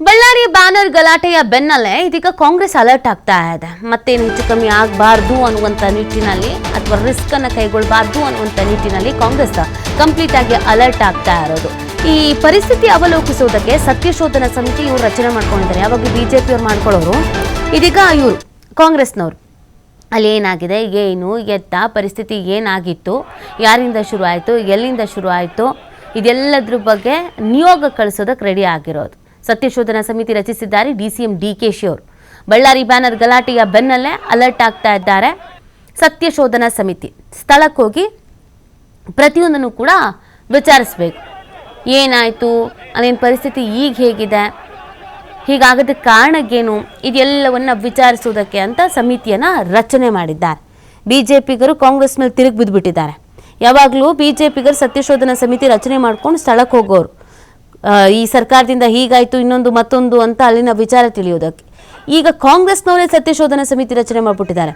Ballari banner ಗಲಾಟೆಯ ಬೆನ್ನಲ್ಲೇ ಇದೀಗ Congress alert ಆಗ್ತಾ ಇದೆ. ಮತ್ತೇನು ಹೆಚ್ಚು ಕಮ್ಮಿ ಆಗಬಾರ್ದು ಅನ್ನುವಂಥ ನಿಟ್ಟಿನಲ್ಲಿ ಅಥವಾ ರಿಸ್ಕ್ ಅನ್ನು ಕೈಗೊಳ್ಳಬಾರ್ದು ಅನ್ನುವಂಥ ನಿಟ್ಟಿನಲ್ಲಿ ಕಾಂಗ್ರೆಸ್ ಕಂಪ್ಲೀಟ್ ಆಗಿ ಅಲರ್ಟ್ ಆಗ್ತಾ ಇರೋದು. ಈ ಪರಿಸ್ಥಿತಿ ಅವಲೋಕಿಸುವುದಕ್ಕೆ ಸತ್ಯಶೋಧನಾ ಸಮಿತಿ ಇವರು ರಚನೆ ಮಾಡ್ಕೊಂಡಿದ್ದಾರೆ. ಯಾವಾಗಲೂ ಜೆ ಪಿಯವರು ಮಾಡ್ಕೊಳ್ಳೋರು. ಇದೀಗ ಇವರು ಕಾಂಗ್ರೆಸ್ನವರು. ಅಲ್ಲಿ ಏನಾಗಿದೆ? ಏನು? ಎತ್ತ ಪರಿಸ್ಥಿತಿ ಏನಾಗಿತ್ತು? ಯಾರಿಂದ ಶುರು ಆಯಿತು ಎಲ್ಲಿಂದ ಶುರು ಆಯಿತು ಇದೆಲ್ಲದ್ರ ಬಗ್ಗೆ ನಿಯೋಗ ಕಳಿಸೋದಕ್ಕೆ ರೆಡಿ ಆಗಿರೋದು. ಸತ್ಯಶೋಧನಾ ಸಮಿತಿ ರಚಿಸಿದ್ದಾರೆ DCM C M D K she ಅವರು ಬಳ್ಳಾರಿ ಬ್ಯಾನರ್ ಗಲಾಟೆಯ ಬೆನ್ನಲ್ಲೇ ಅಲರ್ಟ್ ಆಗ್ತಾ ಇದ್ದಾರೆ ಸತ್ಯಶೋಧನಾ ಸಮಿತಿ. ಸ್ಥಳಕ್ಕೆ ಹೋಗಿ ಪ್ರತಿಯೊಂದನ್ನು ಕೂಡ ವಿಚಾರಿಸ್ಬೇಕು. ಏನಾಯಿತು? ಅಲ್ಲಿನ ಪರಿಸ್ಥಿತಿ? ಈಗ ಹೇಗಿದೆ? ಹೀಗಾಗೋದಕ್ಕೆ ಕಾರಣಕ್ಕೇನು? ಇದೆಲ್ಲವನ್ನ ವಿಚಾರಿಸುವುದಕ್ಕೆ ಅಂತ ಸಮಿತಿಯನ್ನು ರಚನೆ ಮಾಡಿದ್ದಾರೆ. ಬಿ ಜೆ ಪಿಗರು ಕಾಂಗ್ರೆಸ್ ಮೇಲೆ ತಿರುಗಿ ಬಿದ್ದುಬಿಟ್ಟಿದ್ದಾರೆ ಯಾವಾಗಲೂ ಬಿ ಜೆ ಪಿಗರು ಸತ್ಯಶೋಧನಾ ಸಮಿತಿ ರಚನೆ ಮಾಡ್ಕೊಂಡು ಸ್ಥಳಕ್ಕೆ ಹೋಗೋರು. ಈ ಸರ್ಕಾರದಿಂದ ಹೀಗಾಯಿತು ಇನ್ನೊಂದು ಮತ್ತೊಂದು ಅಂತ ಅಲ್ಲಿನ ವಿಚಾರ ತಿಳಿಯೋದಕ್ಕೆ ಈಗ ಕಾಂಗ್ರೆಸ್ನವರೇ ಸತ್ಯಶೋಧನಾ ಸಮಿತಿ ರಚನೆ ಮಾಡಿಬಿಟ್ಟಿದ್ದಾರೆ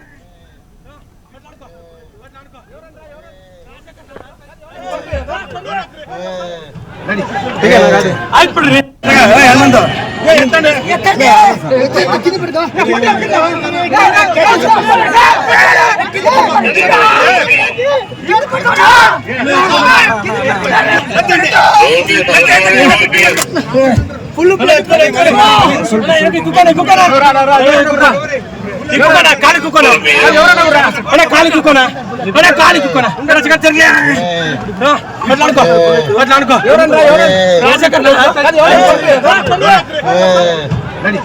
ఫుల్ ప్లేట్ కుక్కన కుక్కన కుక్కన కాలి కుక్కన అన్న కాలి కుక్కన అన్న కాలి కుక్కన ఉండరా చక్క తిరిగి మాట్లాడుకో మాట్లాడుకో ఎవరన్నా ఎవరన్నా రాజకన్న రెడీ